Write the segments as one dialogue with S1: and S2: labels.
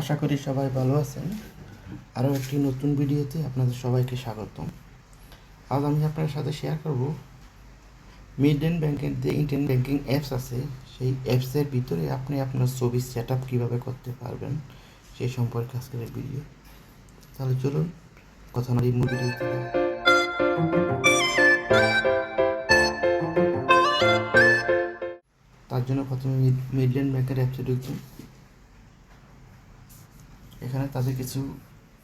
S1: আশা করি সবাই ভালো আছেন। আরও একটি নতুন ভিডিওতে আপনাদের সবাইকে স্বাগতম। আজ আমি আপনার সাথে শেয়ার করব মিড এন্ড ব্যাংকের যে ইন্টারনেট ব্যাংকিং অ্যাপস আছে, সেই অ্যাপসের ভিতরে আপনি আপনার ছবি সেট আপ কীভাবে করতে পারবেন সেই সম্পর্কে আজকের ভিডিও তাহলে চলুন, কথা না মূল ভিডিওতে তার জন্য প্রথমে মিডল্যান্ড ব্যাংকের অ্যাপসে ঢুকবেন। এখানে তাদের কিছু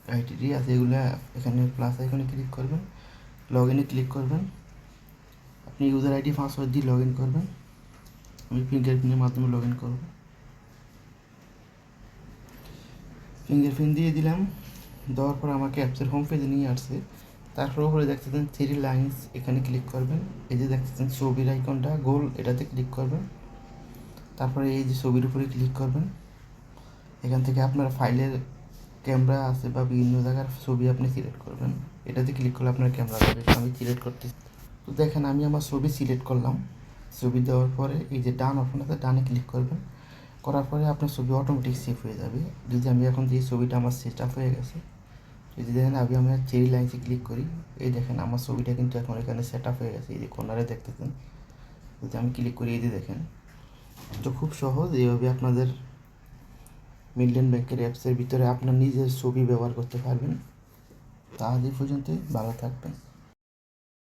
S1: ক্রাইটেরিয়া আছে, এগুলো এখানে প্লাস আইকনে ক্লিক করবেন লগ ইনে ক্লিক করবেন। আপনি ইউজার আইডি পাসওয়ার্ড দিয়ে লগ ইন করবেন। আমি ফিঙ্গারপ্রিন্টের মাধ্যমে লগ ইন করব। ফিঙ্গারপ্রিন্ট দিয়ে দিলাম, দেওয়ার পর আমাকে অ্যাপসের হোম পেজে নিয়ে আসছে। তারপর উপরে দেখতেছেন থ্রি লাইন্স এখানে ক্লিক করবেন। এই যে দেখতেছেন ছবির আইকনটা গোল এটাতে ক্লিক করবেন। তারপরে এই যে ছবির উপরে ক্লিক করবেন। এখান থেকে আপনার ফাইলের ক্যামেরা আছে বা বিভিন্ন জায়গার ছবি আপনি সিলেক্ট করবেন। এটাতে ক্লিক করলে আপনার ক্যামেরা যাবে আমি সিলেক্ট করতে তো দেখেন, আমি আমার ছবি সিলেক্ট করলাম। ছবি দেওয়ার পরে এই যে ডান অপশন আছে, ডানে ক্লিক করবেন। করার পরে আপনার ছবি অটোমেটিক সেভ হয়ে যাবে। যদি আমি এখন যে ছবিটা আমার সেট আপ হয়ে গেছে যদি দেখেন, আমি আমার চেরি লাইন্সে ক্লিক করি। এই দেখেন, আমার ছবিটা কিন্তু এখন এখানে সেট আপ হয়ে গেছে। এই যে কর্নারে দেখতেছেন। যদি আমি ক্লিক করি, এই যে দেখেন তো খুব সহজ। এইভাবে আপনাদের মিডল্যান্ড ব্যাংকের অ্যাপসের ভিতরে আপনার নিজের ছবি ব্যবহার করতে পারবেন। তা আজ পর্যন্তই। ভালো থাকবেন।